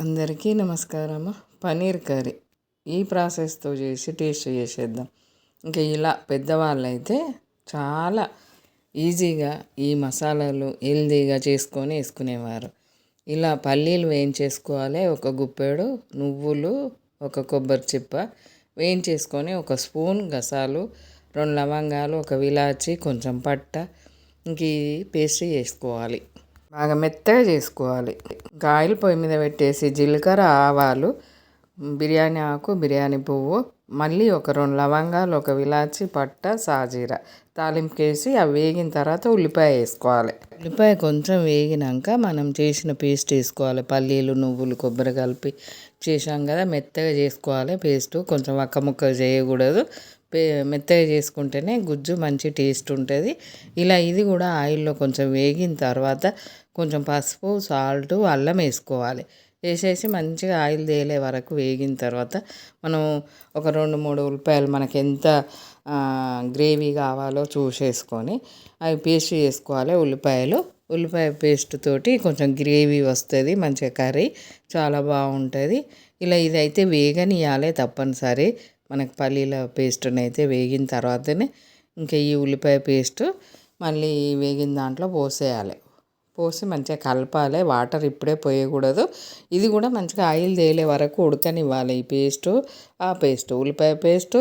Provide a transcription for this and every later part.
అందరికీ నమస్కారము. పన్నీర్ కర్రీ ఈ ప్రాసెస్తో చేసి టేస్ట్ చేసేద్దాం. ఇంకా ఇలా పెద్దవాళ్ళు అయితే చాలా ఈజీగా ఈ మసాలాలు హెల్దీగా చేసుకొని వేసుకునేవారు. ఇలా పల్లీలు వేయించేసుకోవాలి. ఒక గుప్పెడు నువ్వులు ఒక కొబ్బరి చిప్ప వేయించేసుకొని ఒక స్పూన్ గసాలు రెండు లవంగాలు ఒక విలాచి కొంచెం పట్ట ఇంక ఈ పేస్ట్ చేసుకోవాలి బాగా మెత్తగా చేసుకోవాలి. ఇంకా ఆయిల్ పొయ్యి మీద పెట్టేసి జీలకర్ర ఆవాలు బిర్యానీ ఆకు బిర్యానీ పువ్వు మళ్ళీ ఒక రెండు లవంగాలు ఒక విలాచి పట్ట సాజీర తాలింపుకేసి అవి వేగిన తర్వాత ఉల్లిపాయ వేసుకోవాలి. ఉల్లిపాయ కొంచెం వేగినాక మనం చేసిన పేస్ట్ వేసుకోవాలి. పల్లీలు నువ్వులు కొబ్బరి కలిపి చేసాం కదా మెత్తగా చేసుకోవాలి. పేస్ట్ కొంచెం ఒక్క ముక్క చేయకూడదు. మెత్తగా చేసుకుంటేనే గుజ్జు మంచి టేస్ట్ ఉంటుంది. ఇలా ఇది కూడా ఆయిల్లో కొంచెం వేగిన తర్వాత కొంచెం పసుపు సాల్ట్ అల్లం వేసుకోవాలి. వేసేసి మంచిగా ఆయిల్ తేలే వరకు వేగిన తర్వాత మనం ఒక రెండు మూడు ఉల్లిపాయలు మనకి ఎంత గ్రేవీ కావాలో చూసేసుకొని అవి పేస్ట్ చేసుకోవాలి ఉల్లిపాయలు. ఉల్లిపాయ పేస్ట్ తోటి కొంచెం గ్రేవీ వస్తుంది మంచిగా కర్రీ చాలా బాగుంటుంది. ఇలా ఇదైతే వేగనియాలే తప్పనిసరి. మనకి పల్లీల పేస్ట్ని అయితే వేగిన తర్వాతనే ఇంకా ఈ ఉల్లిపాయ పేస్ట్ మళ్ళీ వేగిన దాంట్లో పోసేయాలి. పోసి మంచిగా కలపాలి. వాటర్ ఇప్పుడే పోయకూడదు. ఇది కూడా మంచిగా ఆయిల్ తేలే వరకు ఉడకనివ్వాలి ఈ పేస్టు ఆ పేస్ట్ ఉల్లిపాయ పేస్ట్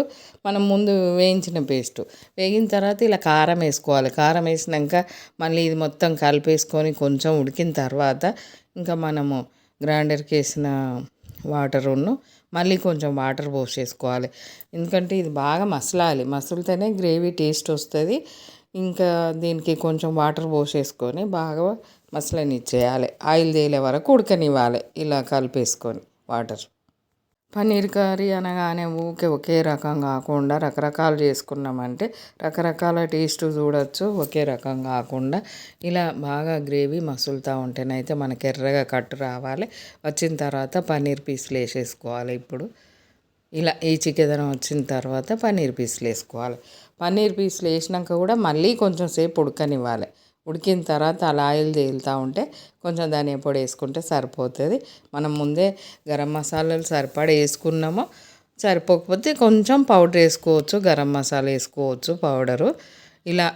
మనం ముందు వేయించిన పేస్ట్. వేగిన తర్వాత ఇలా కారం వేసుకోవాలి. కారం వేసినాక మళ్ళీ ఇది మొత్తం కలిపేసుకొని కొంచెం ఉడికిన తర్వాత ఇంకా మనము గ్రైండర్కి వేసిన వాటరును మళ్ళీ కొంచెం వాటర్ పోసేసుకోవాలి ఎందుకంటే ఇది బాగా మసలాలి. మసులుతేనే గ్రేవీ టేస్ట్ వస్తుంది. ఇంకా దీనికి కొంచెం వాటర్ పోసేసుకొని బాగా మసలనిచ్చేయాలి. ఆయిల్ తేలే వరకు ఉడకనివ్వాలి. ఇలా కలిపేసుకొని వాటర్. పన్నీర్ కర్రీ అనగానే ఊకే ఒకే రకం కాకుండా రకరకాలు చేసుకున్నామంటే రకరకాల టేస్ట్ చూడొచ్చు ఒకే రకం కాకుండా ఇలా బాగా గ్రేవీ మసులుతూ ఉంటేనైతే మనకి ఎర్రగా కట్టు రావాలి. వచ్చిన తర్వాత పన్నీర్ పీసులు వేసేసుకోవాలి ఇప్పుడు. ఇలా ఈ చికెదనం వచ్చిన తర్వాత పన్నీర్ పీసులు వేసుకోవాలి. పన్నీర్ పీసులు వేసినాక కూడా మళ్ళీ కొంచెం సేపు ఉడకనివ్వాలి. ఉడికిన తర్వాత అలా ఆయిల్ తేలుతూ ఉంటే కొంచెం ధనియా పొడి వేసుకుంటే సరిపోతుంది. మనం ముందే గరం మసాలాలు సరిపడా వేసుకున్నామో సరిపోకపోతే కొంచెం పౌడర్ వేసుకోవచ్చు గరం మసాలా వేసుకోవచ్చు పౌడరు. ఇలా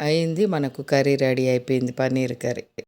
అయింది మనకు కర్రీ రెడీ అయిపోయింది పన్నీర్ కర్రీ.